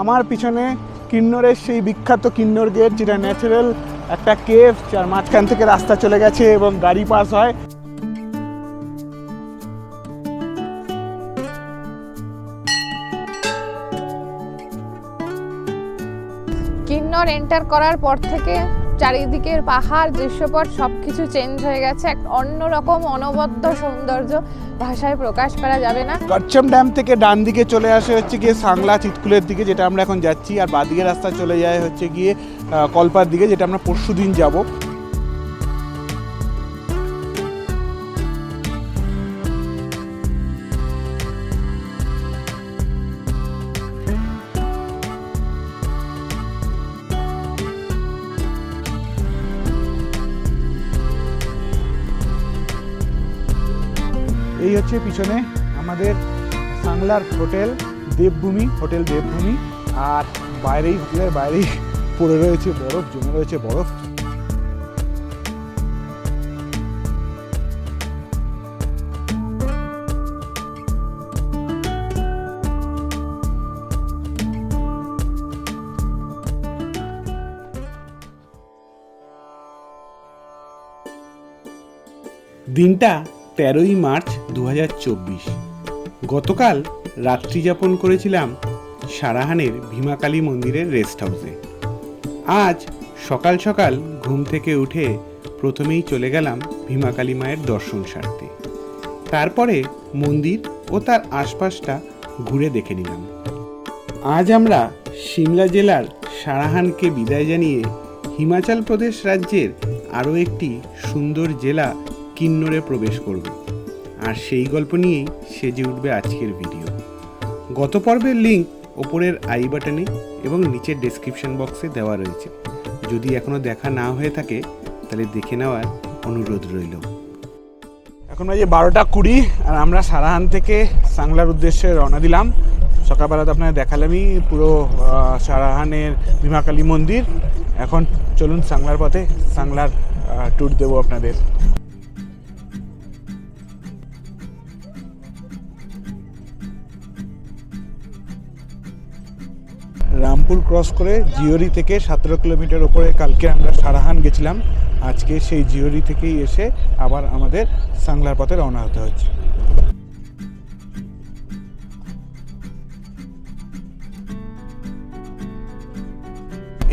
আমার পিছনে কিন্নরের সেই বিখ্যাত কিন্নর গেট, যেটা ন্যাচারাল একটা কেভ যার মাঝখান থেকে রাস্তা চলে গেছে এবং গাড়ি পাস হয়। কিন্নর এন্টার করার পর থেকে চারিদিকের পাহাড়, দৃশ্যপট সব কিছু চেঞ্জ হয়ে গেছে। এক অন্যরকম অনবদ্য সৌন্দর্য। ভাষায় প্রকাশ করা যাবে না। গচ্ছম ড্যাম থেকে ডান দিকে চলে আসে হচ্ছে গিয়ে সাংলা চিতকুলের দিকে, যেটা আমরা এখন যাচ্ছি, আর বাদিকে রাস্তা চলে যায় হচ্ছে গিয়ে কলপার দিকে, যেটা আমরা পরশু দিন যাব। হচ্ছে পিছনে আমাদের সাংলার হোটেল, দেবভূমি হোটেল দেবভূমি, আর বাইরেই, হোটেলের বাইরেই পড়ে রয়েছে বরফ, জমে রয়েছে বরফ। দিনটা তেরোই মার্চ দু হাজার চব্বিশ। গতকাল রাত্রিযাপন করেছিলাম সারাহানের ভীমাকালী মন্দিরের রেস্ট হাউসে। আজ সকাল সকাল ঘুম থেকে উঠে প্রথমেই চলে গেলাম ভীমাকালী মায়ের দর্শন সারতে। তারপরে মন্দির ও তার আশপাশটা ঘুরে দেখে নিলাম। আজ আমরা সিমলা জেলার সারাহানকে বিদায় জানিয়ে হিমাচল প্রদেশ রাজ্যের আরও একটি সুন্দর জেলা কিন্নরে প্রবেশ করব। আর সেই গল্প নিয়েই সেজে উঠবে আজকের ভিডিও। গত পর্বের লিঙ্ক ওপরের আই বাটনে এবং নিচের ডেসক্রিপশন বক্সে দেওয়া রয়েছে। যদি এখনও দেখা না হয়ে থাকে, তাহলে দেখে নেওয়ার অনুরোধ রইল। এখন বাজে বারোটা কুড়ি, আর আমরা সারাহান থেকে সাংলার উদ্দেশ্যে রওনা দিলাম। সকালবেলা তো আপনাদের দেখালামই পুরো সারাহানের ভীমাকালী মন্দির। এখন চলুন সাংলার পথে, সাংলার ট্যুর দেবো আপনাদের। ক্রস করে জিওরি থেকে সতেরো কিলোমিটার ওপরে কালকে আমরা সারাহান গেছিলাম। আজকে সেই জিওরি থেকেই এসে আবার আমাদের সাংলার পথে রওনা হতে হচ্ছে।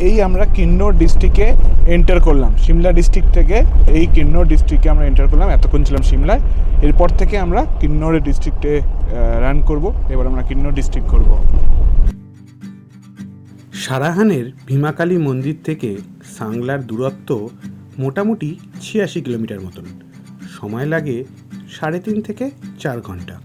এই আমরা কিন্নর ডিস্ট্রিক্টে এন্টার করলাম। সিমলা ডিস্ট্রিক্ট থেকে এই কিন্নর ডিস্ট্রিক্টে আমরা এন্টার করলাম। এতক্ষণ ছিলাম সিমলায়। এরপর থেকে আমরা কিন্নর ডিস্ট্রিক্টে রান করব। এবার আমরা কিন্নর ডিস্ট্রিক্ট করব। সারাহানের ভীমাকালী মন্দির থেকে সাংলার দূরত্ব মোটামুটি ছিয়াশি কিলোমিটার মতন। সময় লাগে সাড়ে তিন থেকে চার ঘণ্টা।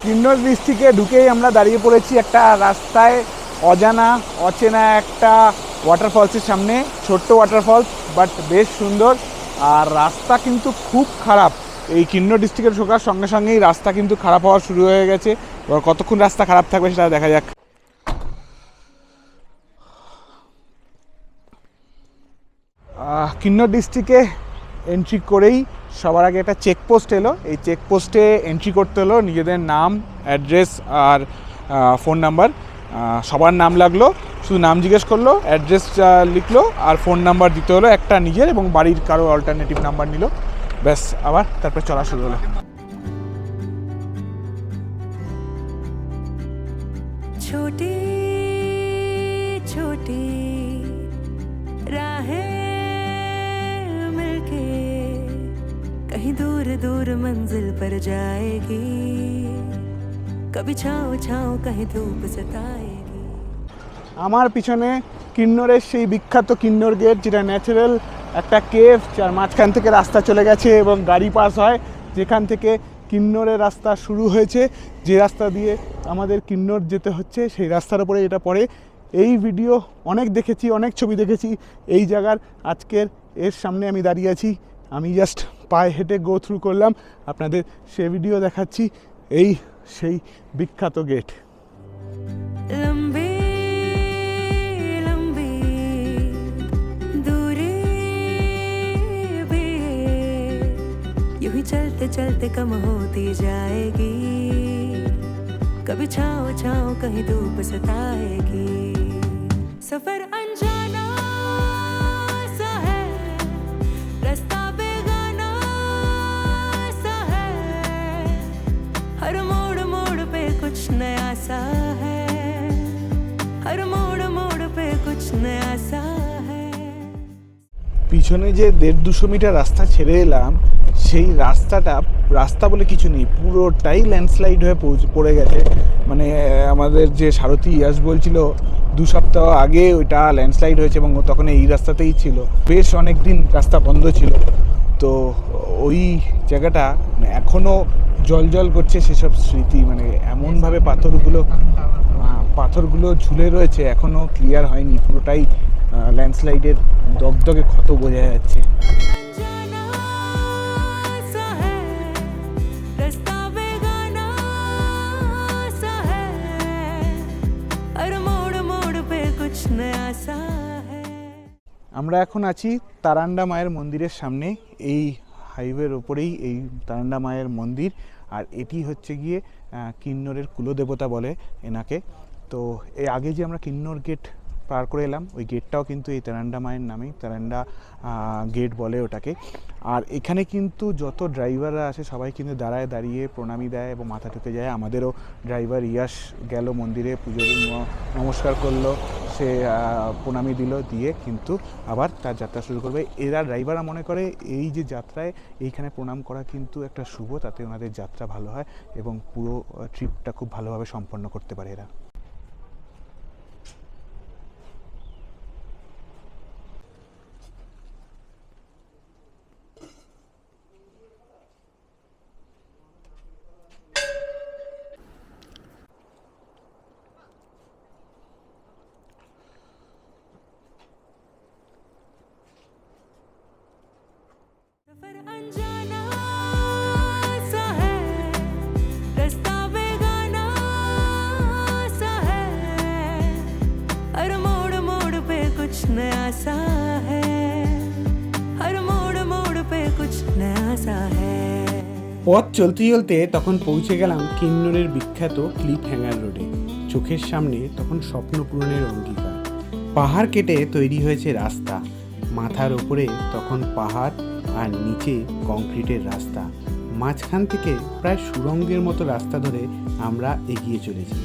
কিন্নর ডিস্ট্রিক্টে ঢুকেই আমরা দাঁড়িয়ে পড়েছি একটা রাস্তায়। অজানা, অচেনা একটা ওয়াটারফলসের সামনে, ছোট্ট ওয়াটারফলস বাট বেশ সুন্দর। আর রাস্তা কিন্তু খুব খারাপ। এই কিন্ন ডিস্ট্রিক্টে ঢোকার সঙ্গে সঙ্গেই রাস্তা কিন্তু খারাপ হওয়া শুরু হয়ে গেছে। এবার কতক্ষণ রাস্তা খারাপ থাকবে সেটা দেখা যাক। আহ, কিন্নর ডিস্ট্রিক্টে এন্ট্রি করেই সবার আগে একটা চেকপোস্ট এলো। এই চেকপোস্টে এন্ট্রি করতে হলো নিজেদের নাম অ্যাড্রেস আর ফোন নাম্বার সবার নাম লাগল শুধু নাম জিজ্ঞেস করল অ্যাড্রেস লিখলো আর ফোন নাম্বার দিতে হলো একটা নিজের এবং বাড়ির কারও অল্টারনেটিভ নাম্বার নিল। ব্যাস আবার তারপর চলা শুরু হলো छोटी छोटी राहें मिलके कहीं दूर दूर मंजिल पर जाएगी कभी छाँव छाँव कहीं धूप सताएगी আমার পিছনে কিন্নরের সেই বিখ্যাত কিন্নর গেট যেটা ন্যাচারাল একটা কেভ যার মাঝখান থেকে রাস্তা চলে গেছে এবং গাড়ি পাস হয়। যেখান থেকে কিন্নরের রাস্তা শুরু হয়েছে। যে রাস্তা দিয়ে আমাদের কিন্নর যেতে হচ্ছে, সেই রাস্তার উপরে এটা পড়ে। এই ভিডিও অনেক দেখেছি, অনেক ছবি দেখেছি। এই জায়গার আজকের এর সামনে আমি দাঁড়িয়ে আছি। আমি জাস্ট পায়ে হেঁটে গো থ্রু করলাম। আপনাদের সে ভিডিও দেখাচ্ছি। এই সেই বিখ্যাত গেট चलते चलते कम होती जाएगी कभी छाओ छाओ कहीं धूप सताएगी सफर अनजाना सा है रास्ता बेगाना सा है हर मोड़ मोड़ पे कुछ नया सा है हर मोड़ मोड़ पे कुछ नया सा है পিছনে যে দেড় দুশো মিটার রাস্তা ছেড়ে এলাম সেই রাস্তাটা, রাস্তা বলে কিছু নেই, পুরোটাই ল্যান্ডস্লাইড হয়ে পড়ে গেছে। মানে আমাদের যে সারথি ইয়াস বলছিল, দু সপ্তাহ আগে ওইটা ল্যান্ডস্লাইড হয়েছে এবং তখন এই রাস্তাতেই ছিল। বেশ অনেক দিন রাস্তা বন্ধ ছিল। তো ওই জায়গাটা মানে এখনও জল জল করছে সেসব স্মৃতি। মানে এমনভাবে পাথরগুলো পাথরগুলো ঝুলে রয়েছে এখনও ক্লিয়ার হয়নি। পুরোটাই ল্যান্ডস্লাইডের দগদগে ক্ষত বোঝা যাচ্ছে। আমরা এখন আছি তারান্ডা মায়ের মন্দিরের সামনে, এই হাইওয়ের ওপরেই এই তারান্ডা মায়ের মন্দির। আর এটি হচ্ছে গিয়ে কিন্নরের কুলদেবতা বলে এনাকে। তো এই আগে যে আমরা কিন্নর গেট পার করে এলাম। ওই গেটটাও কিন্তু এই তেরান্ডা মায়ের নামেই, তারান্ডা গেট বলে ওটাকে। আর এখানে কিন্তু যত ড্রাইভাররা আসে সবাই কিন্তু দাঁড়ায় দাঁড়িয়ে প্রণামী দেয় এবং মাথা ঠুকে যায়। আমাদেরও ড্রাইভার ইয়াস গেল মন্দিরে, পুজো নমস্কার করল, সে প্রণামী দিল, দিয়ে কিন্তু আবার তার যাত্রা শুরু করবে। এরা ড্রাইভাররা মনে করে এই যে যাত্রায় এইখানে প্রণাম করা কিন্তু একটা শুভ, তাতে ওনাদের যাত্রা ভালো হয় এবং পুরো ট্রিপটা খুব ভালোভাবে সম্পন্ন করতে পারে এরা। পথ চলতে চলতে তখন পৌঁছে গেলাম কিন্নরের বিখ্যাত ক্লিপ হ্যাঙ্গার রোডে। চোখের সামনে তখন স্বপ্ন পূরণের অঙ্গীকার। পাহাড় কেটে তৈরি হয়েছে রাস্তা। মাথার ওপরে তখন পাহাড় আর নিচে কংক্রিটের রাস্তা। মাঝখান থেকে প্রায় সুরঙ্গের মতো রাস্তা ধরে আমরা এগিয়ে চলেছি।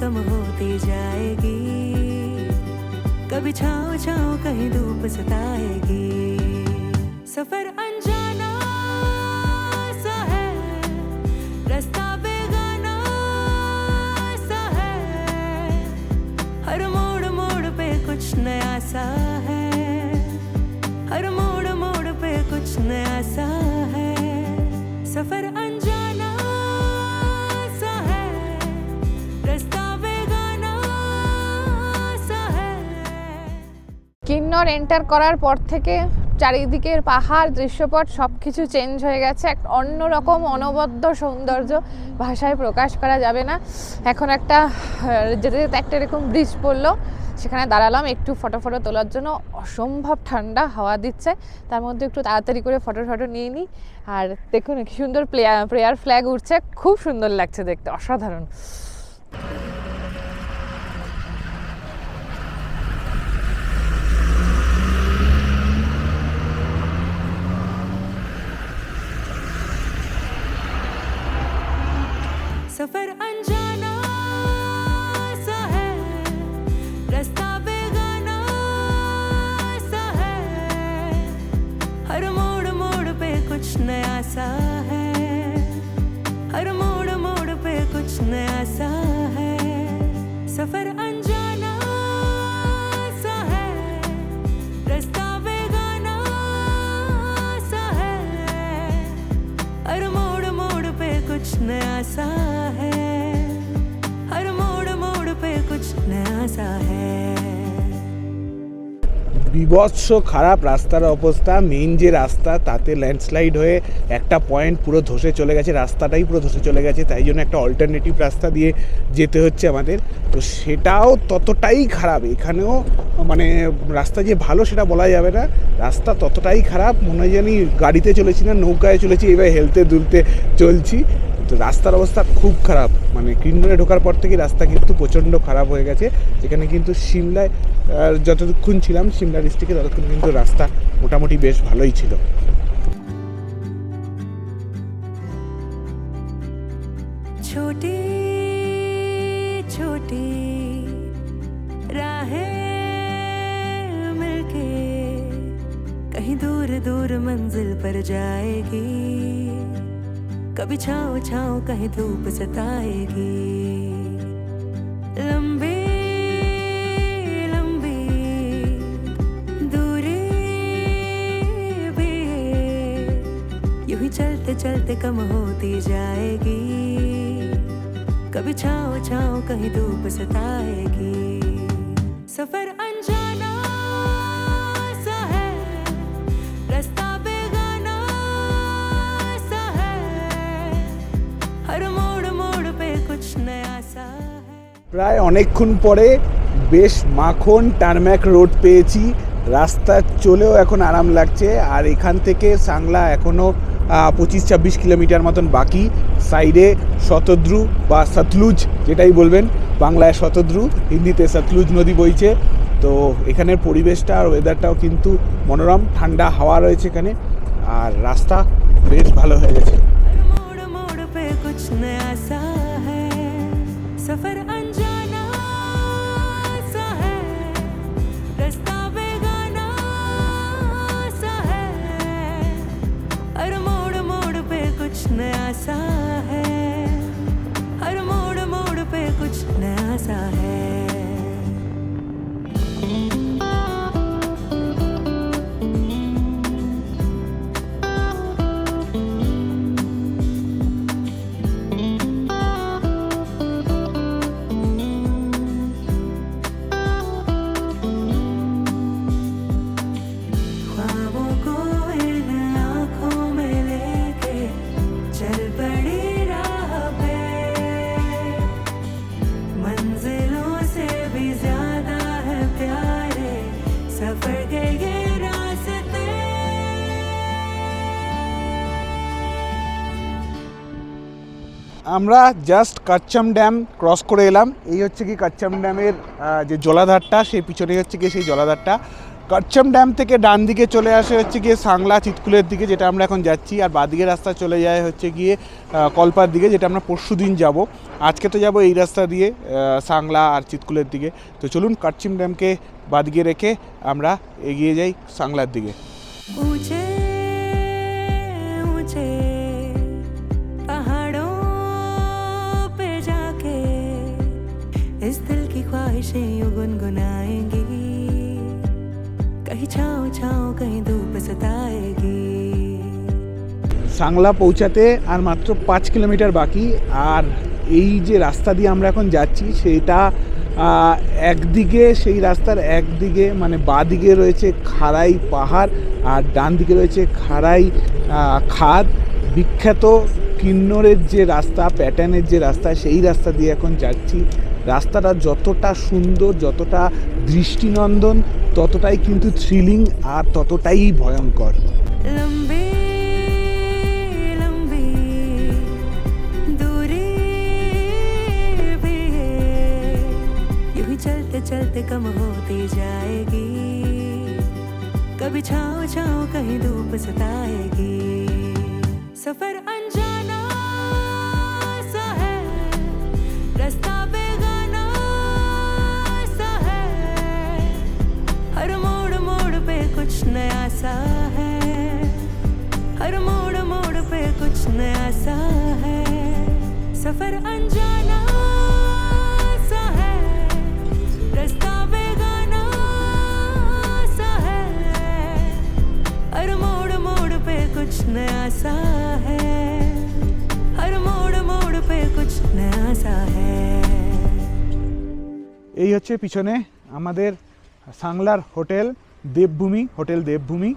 कम होती जाएगी। कभी छाओ छाओ कहीं धूप सताएगी। सफ़र अनजाना सा है, रास्ता बेगाना सा है। हर मोड़ मोड़ पे कुछ नया सा है, हर मोड़ কিন্নর এন্টার করার পর থেকে চারিদিকের পাহাড়, দৃশ্যপট সব কিছু চেঞ্জ হয়ে গেছে। এক অন্যরকম অনবদ্য সৌন্দর্য ভাষায় প্রকাশ করা যাবে না। এখন একটা যেতে যেতে একটা এরকম ব্রিজ পড়ল। সেখানে দাঁড়ালাম, একটু ফটো ফটো তোলার জন্য। অসম্ভব ঠান্ডা, হাওয়া দিচ্ছে। তার মধ্যে একটু তাড়াতাড়ি করে ফটো ফটো নিয়ে নিই। আর দেখুন, কি সুন্দর প্লেয়ার, প্রেয়ার ফ্ল্যাগ উঠছে। খুব সুন্দর লাগছে দেখতে, অসাধারণ। सा है। हर मोड़ मोड़ पे कुछ नया सा है। सफ़र अनजाना सा है। रास्ता बेगाना सा है। हर मोड़ मोड़ पे कुछ नया सा है। हर मोड़ मोड़ पे कुछ नया सा है। বিভৎস খারাপ রাস্তার অবস্থা মেইন যে রাস্তা তাতে ল্যান্ডস্লাইড হয়ে একটা পয়েন্ট পুরো ধসে চলে গেছে, রাস্তাটাই পুরো ধসে চলে গেছে, তাই জন্য একটা অল্টারনেটিভ রাস্তা দিয়ে যেতে হচ্ছে আমাদের। তো সেটাও ততটাই খারাপ, এখানেও মানে রাস্তা যে ভালো সেটা বলা যাবে না। রাস্তা ততটাই খারাপ, মনে হয় জানি গাড়িতে চলেছি না, নৌকায় চলেছি, এবার হেলতে দুলতে চলছি। তো রাস্তার অবস্থা খুব খারাপ। মানে কিন্নরে ঢোকার পর থেকে রাস্তা কিন্তু প্রচণ্ড খারাপ হয়ে গেছে যেখানে কিন্তু সিমলায় আহ, যতক্ষণ ছিলাম সিমলা ডিস্ট্রিক্টে ততক্ষণ কিন্তু রাস্তা মোটামুটি বেশ ভালোই ছিল छोटी छोटी राहें मिलके कहीं दूर दूर मंजिल पर जाएगी कभी छाँव छाओ कहीं धूप सताएगी। दूरी ही चलते चलते कम होती जाएगी। कभी छाँव छाओ कहीं धूप सताएगी। सफ़र अनजाना প্রায় অনেকক্ষণ পরে বেশ মাখন টারম্যাক রোড পেয়েছি। রাস্তা চলেও এখন আরাম লাগছে। আর এখান থেকে সাংলা এখনও পঁচিশ ছাব্বিশ কিলোমিটার মতন বাকি। সাইডে শতদ্রু বা সতলুজ যেটাই বলবেন, বাংলায় শতদ্রু, হিন্দিতে সতলুজ নদী বইছে। তো এখানের পরিবেশটা আর ওয়েদারটাও কিন্তু মনোরম, ঠান্ডা হাওয়া রয়েছে এখানে। আর রাস্তা বেশ ভালো হয়ে গেছে। forever আমরা জাস্ট কাচ্চাম ড্যাম ক্রস করে এলাম। এই হচ্ছে কি কাচ্চাম ড্যামের যে জলাধারটা, সেই পিছনে হচ্ছে কি সেই জলাধারটা। কাচ্চাম ড্যাম থেকে ডান দিকে চলে আসে হচ্ছে গিয়ে সাংলা চিতকুলের দিকে, যেটা আমরা এখন যাচ্ছি। আর বাঁদিকে রাস্তা চলে যায় হচ্ছে গিয়ে কল্পার দিকে, যেটা আমরা পরশু দিন যাব। আজকে তো যাব এই রাস্তা দিয়ে সাংলা আর চিতকুলের দিকে। তো চলুন কাচ্চিম ড্যামকে বাঁদিকে রেখে আমরা এগিয়ে যাই সাংলার দিকে। উঁচে উঁচে। की ख्वाहिशें यूं गुनगुनाएंगी कहीं छाँव छाँव कहीं धूप सताएगी সাংলা পৌঁছাতে আর মাত্র পাঁচ কিলোমিটার বাকি আর এই যে রাস্তা দিয়ে আমরা এখন যাচ্ছি সেটা আহ, একদিকে সেই রাস্তার একদিকে মানে বাঁ দিকে রয়েছে খাড়াই পাহাড় আর ডান দিকে রয়েছে খাড়াই আহ, খাদ বিখ্যাত কিন্নরের যে রাস্তা প্যাটার্নের যে রাস্তা সেই রাস্তা দিয়ে এখন যাচ্ছি রাস্তাটা যতটা সুন্দর যতটা দৃষ্টিনন্দন ততটাই কিন্তু থ্রিলিং আর ততটাই ভয়ঙ্কর लंबी लंबी दूरी भी यूं ही चलते चलते कम होती जाएगी कभी छाँव छाँव कहीं धूप सताएगी सा है हर मोड़ मोड़ पे कुछ नया सा है सफर अनजाना सा है रास्ता बेगाना सा है हर मोड़ मोड़ पे कुछ नया सा है हर मोड़ मोड़ पे कुछ नया सा है এই হচ্ছে পিছনে আমাদের সাংলার হোটেল দেবভূমি, হোটেল দেবভূমি,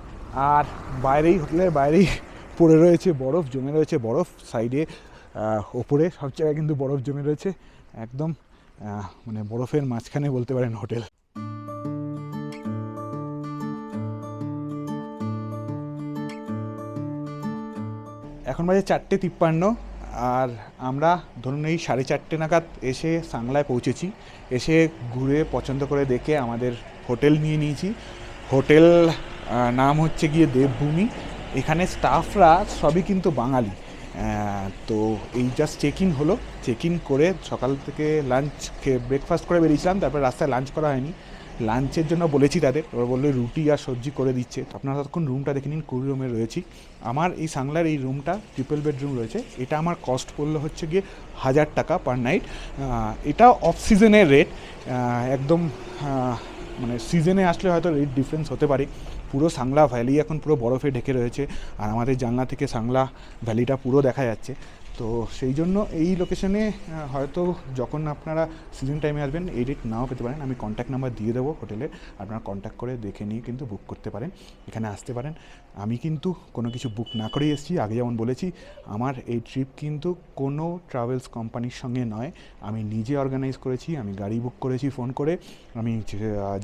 আর বাইরেই হোটেলের বাইরেই পড়ে রয়েছে বরফ, জমে রয়েছে বরফ, সাইডে ওপরে সব জায়গায় কিন্তু বরফ জমে রয়েছে, একদম মানে বরফের মাঝখানে বলতে পারেন হোটেল। এখন বাজে চারটে তিপ্পান্ন, আর আমরা ধরুন এই সাড়ে চারটে নাগাদ এসে সাংলায় পৌঁছেছি, এসে ঘুরে পছন্দ করে দেখে আমাদের হোটেল নিয়ে নিয়েছি। হোটেল নাম হচ্ছে গিয়ে দেবভূমি। এখানে স্টাফরা সবই কিন্তু বাঙালি। তো এই জাস্ট চেক ইন হলো। চেক ইন করে সকাল থেকে লাঞ্চ খেয়ে ব্রেকফাস্ট করে বেরিয়েছিলাম। তারপরে রাস্তায় লাঞ্চ করা হয়নি। লাঞ্চের জন্য বলেছি তাদের। ওরা বলল, রুটি আর সবজি করে দিচ্ছে। আপনারা ততক্ষণ রুমটা দেখে নিন কুড়ি রুমে রয়েছি। আমার এই সাংলার এই রুমটা ট্রিপল বেডরুম রয়েছে। এটা আমার কস্ট পড়ল হচ্ছে গিয়ে হাজার টাকা পার নাইট এটা অফ সিজনের রেট একদম মানে সিজনে আসলে হয়তো রেট ডিফারেন্স হতে পারে। পুরো সাংলা ভ্যালি এখন পুরো বরফে ঢেকে রয়েছে। আর আমাদের জানলা থেকে সাংলা ভ্যালিটা পুরো দেখা যাচ্ছে। তো সেই জন্য এই লোকেশনে হয়তো যখন আপনারা সিজন টাইমে আসবেন এই রেট নাও পেতে পারেন। আমি কন্ট্যাক্ট নাম্বার দিয়ে দেবো হোটেলে আপনারা কন্ট্যাক্ট করে দেখে নিয়ে কিন্তু বুক করতে পারেন। এখানে আসতে পারেন। আমি কিন্তু কোনো কিছু বুক না করেই এসেছি। আগে যেমন বলেছি, আমার এই ট্রিপ কিন্তু কোনো ট্রাভেলস কোম্পানির সঙ্গে নয়। আমি নিজে অর্গানাইজ করেছি, আমি গাড়ি বুক করেছি ফোন করে। আমি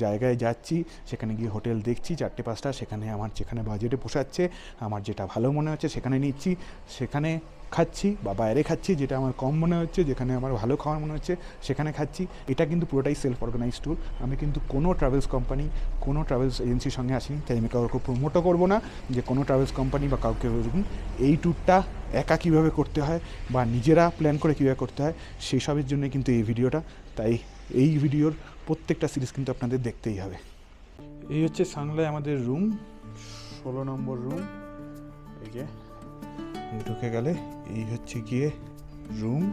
জায়গায় যাচ্ছি, সেখানে গিয়ে হোটেল দেখছি, চারটে পাঁচটা, সেখানে আমার যেখানে বাজেটে পোষাচ্ছে আমার যেটা ভালো মনে হচ্ছে সেখানে নিচ্ছি। সেখানে খাচ্ছি বা বাইরে খাচ্ছি, যেটা আমার কম মনে হচ্ছে, যেখানে আমার ভালো খাওয়ার মনে হচ্ছে, সেখানে খাচ্ছি। এটা কিন্তু পুরোটাই সেলফ অর্গানাইজ ট্যুর আমি কিন্তু কোনো ট্রাভেলস কোম্পানি কোনো ট্রাভেলস এজেন্সির সঙ্গে আসিনি, তাই আমি কাউকে প্রমোটও করব না, যে কোনো ট্রাভেলস কোম্পানি বা কাউকে বলুন, এই ট্যুরটা একা কীভাবে করতে হয় বা নিজেরা প্ল্যান করে কীভাবে করতে হয় সেই সবের জন্যই কিন্তু এই ভিডিওটা। তাই এই ভিডিওর প্রত্যেকটা সিরিজ কিন্তু আপনাদের দেখতেই হবে। এই হচ্ছে সাংলায় আমাদের রুম ষোলো নম্বর রুম এই যে। ঢুকে গেলে, এই হচ্ছে গিয়ে রুম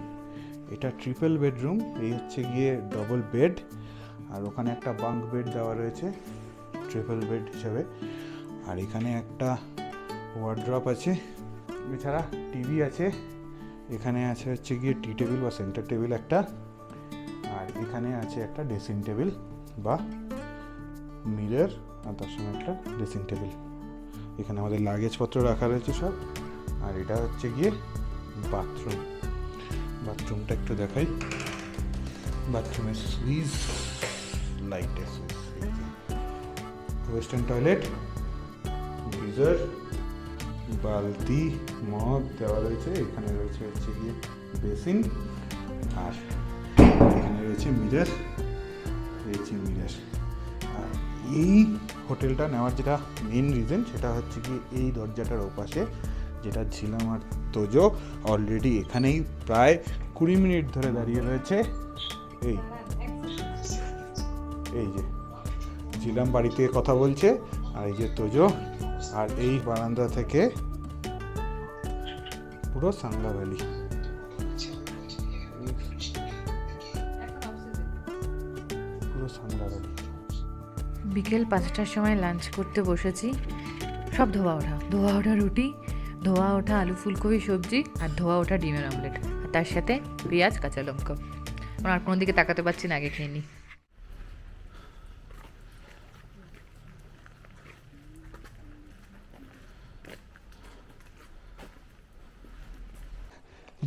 এটা ট্রিপল বেডরুম এই হচ্ছে গিয়ে ডবল বেড আর ওখানে একটা বাঙ্ক বেড দেওয়া রয়েছে ট্রিপল বেড হিসাবে। আর এখানে একটা ওয়ার্ড্রপ আছে, এছাড়া টিভি আছে, এখানে আছে হচ্ছে গিয়ে টি টেবিল বা সেন্টার টেবিল একটা, আর এখানে আছে একটা ড্রেসিং টেবিল বা মিরর আর তার সঙ্গে একটা ড্রেসিং টেবিল এখানে আমাদের লাগেজপত্র রাখা রয়েছে সব। আর এটা হচ্ছে গিয়ে বাথরুম বাথরুমটা একটু দেখাই। বাথরুমের সুইচ লাইটের সুইচ ওয়েস্টার্ন টয়লেট গিজার বালতি মগ দেওয়া রয়েছে। এখানে রয়েছে হচ্ছে গিয়ে বেসিন আর এখানে রয়েছে মিরর রয়েছে মিরর আর এই হোটেলটা নেওয়ার যেটা মেন রিজন সেটা হচ্ছে কি এই দরজাটার ওপাশে যেটা ঝিলাম আর তোজো অলরেডি এখানেই প্রায় কুড়ি মিনিট ধরে দাঁড়িয়ে রয়েছে। এই এই যে ঝিলাম বাড়িতে কথা বলছে, আর এই যে তোজো, আর এই বারান্দা থেকে পুরো সাংলা ভ্যালি। পুরো সাংলা ভ্যালি। বিকেল পাঁচটার সময় লাঞ্চ করতে বসেছি। সব ধোয়া ওঠা ধোয়া ওঠা রুটি ধোয়া ওঠা আলু ফুলকপি সবজি আর ধোয়া ওঠা ডিমের অমলেট। আর তার সাথে পেঁয়াজ, কাঁচা লঙ্কা। আমার আর কোনো দিকে তাকাতে পারছি না, আগে খেয়ে নিই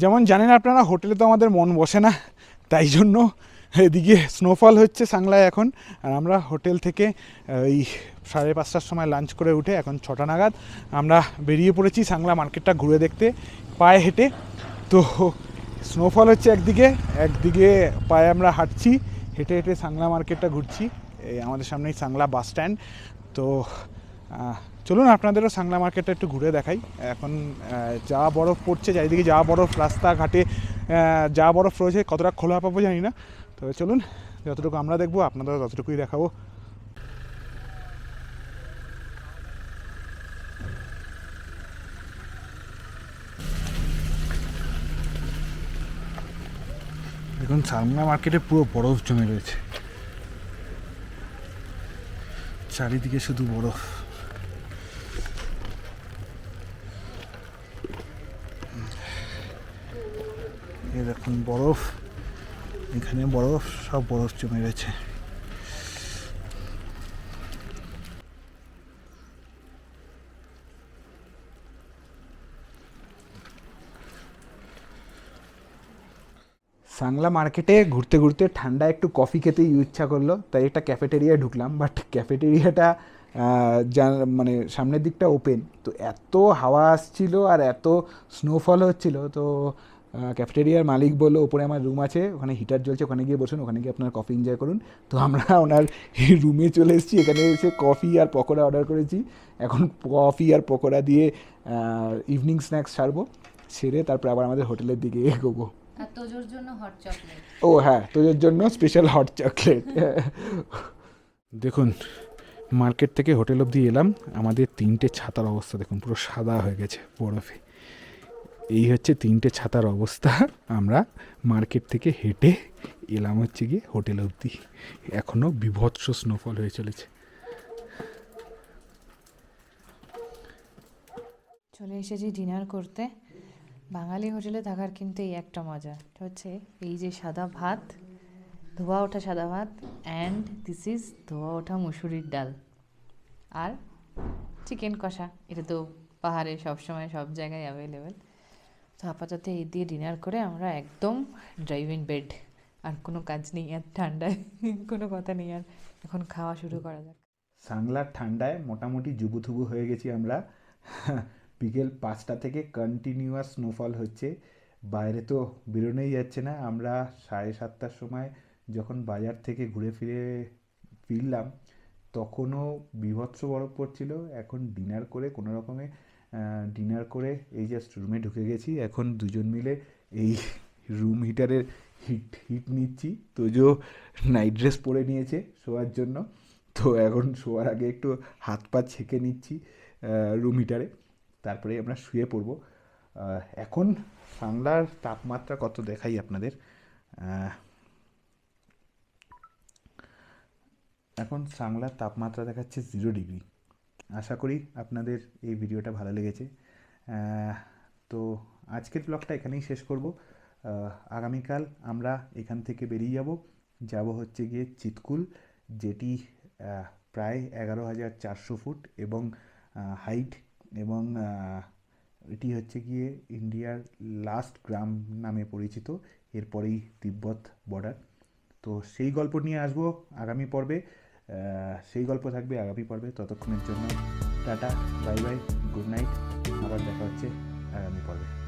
যেমন জানেন আপনারা, হোটেলে তো আমাদের মন বসে না, তাই জন্য এদিকে স্নোফল হচ্ছে সাংলায় এখন। আর আমরা হোটেল থেকে এই সাড়ে পাঁচটার সময় লাঞ্চ করে উঠে এখন ছটা নাগাদ আমরা বেরিয়ে পড়েছি সাংলা মার্কেটটা ঘুরে দেখতে, পায়ে হেঁটে। তো স্নোফল হচ্ছে একদিকে একদিকে পায়ে আমরা হাঁটছি, হেঁটে হেঁটে সাংলা মার্কেটটা ঘুরছি, এই আমাদের সামনেই সাংলা বাস স্ট্যান্ড তো চলুন আপনাদেরও সাংলা মার্কেটটা একটু ঘুরে দেখাই। এখন যা বরফ পড়ছে, চারিদিকে যা বরফ, রাস্তাঘাটে যা বরফ রয়েছে কতটা খোলা পাবো জানি না। তো চলুন, যতটুকু আমরা দেখব, আপনাদের ততটুকুই দেখাবো। দেখুন সাংলা মার্কেটে পুরো বরফ জমে রয়েছে। চারিদিকে শুধু বরফ। এখন বরফ। এখানে বরফ, সব বরফ জমে গেছে সাংলা মার্কেটে ঘুরতে ঘুরতে ঠান্ডা একটু কফি খেতে ইচ্ছা করল, তাই একটা ক্যাফেটেরিয়া ঢুকলাম। বাট ক্যাফেটেরিয়াটা যা মানে সামনের দিকটা ওপেন তো এত হাওয়া আসছিল আর এত স্নোফল হচ্ছিল, তো ক্যাফেটেরিয়ার মালিক বলল ওপরে আমার রুম আছে ওখানে হিটার জ্বলছে ওখানে গিয়ে বসুন ওখানে গিয়ে আপনার কফি এনজয় করুন। তো আমরা ওনার রুমে চলে এসেছি এখানে এসে কফি আর পকোড়া অর্ডার করেছি। এখন কফি আর পকোড়া দিয়ে ইভিনিং স্ন্যাক্স ছাড়বো সেরে তারপর আবার আমাদের হোটেলের দিকে এগোবো। ও হ্যাঁ তোদের জন্য স্পেশাল হট চকলেট দেখুন মার্কেট থেকে হোটেল অবধি এলাম আমাদের তিনটে ছাতার অবস্থা দেখুন পুরো সাদা হয়ে গেছে বরফে। এই হচ্ছে তিনটে ছাতার অবস্থা। আমরা মার্কেট থেকে হেঁটে এলাম হচ্ছে গিয়ে হোটেল অবধি। এখনও বিভৎস স্নোফল হয়ে চলেছে। চলে এসেছি ডিনার করতে। বাঙালি হোটেলে থাকার কিন্তু এই একটা মজা। হচ্ছে এই যে সাদা ভাত, ধোয়া ওঠা সাদা ভাত অ্যান্ড দিস ইজ ধোয়া ওঠা মুসুরির ডাল। আর চিকেন কষা। এটা তো পাহাড়ে সবসময় সব জায়গায় অ্যাভেলেবেল তো আপাতত এই দিয়ে ডিনার করে আমরা একদম ড্রাইভ বেড আর কোনো কাজ নেই, আর ঠান্ডায় কোনো কথা নেই। আর এখন খাওয়া শুরু করা যাক। সাংলার ঠান্ডায় মোটামুটি জুবুথুবু হয়ে গেছি আমরা। বিকেল পাঁচটা থেকে কন্টিনিউয়াস স্নোফল হচ্ছে। বাইরে তো বেরোনোই যাচ্ছে না। আমরা সাড়ে সাতটার সময় যখন বাজার থেকে ঘুরে ফিরে ফিরলাম, তখনও বিভৎস বরফ পড়ছিল। এখন ডিনার করে কোনো রকমে ডিনার করে এই জাস্ট রুমে ঢুকে গেছি। এখন দুজন মিলে এই রুম হিটারের হিট হিট নিচ্ছি। তোজো নাইট ড্রেস পরে নিয়েছে শোয়ার জন্য। তো এখন শোয়ার আগে একটু হাত পা ছেঁকে নিচ্ছি রুম হিটারে তারপরে আমরা শুয়ে পড়ব। এখন বাংলার তাপমাত্রা কত দেখাই আপনাদের? এখন সাংলার তাপমাত্রা দেখাচ্ছে জিরো ডিগ্রি আশা করি আপনাদের এই ভিডিওটা ভালো লেগেছে। তো আজকের ব্লগটা এখানেই শেষ করব। আগামীকাল আমরা এখান থেকে বেরিয়ে যাব। যাব হচ্ছে গিয়ে চিতকুল, যেটি প্রায় এগারো হাজার চারশো ফুট এবং হাইট এবং এটি হচ্ছে গিয়ে ইন্ডিয়ার লাস্ট গ্রাম নামে পরিচিত, এরপরেই তিব্বত বর্ডার তো সেই গল্প নিয়ে আসব আগামী পর্বে। সেই গল্প থাকবে আগামী পর্বে। ততক্ষণের জন্য tata, bye bye, good night, আবার দেখা হচ্ছে আগামী পর্বে।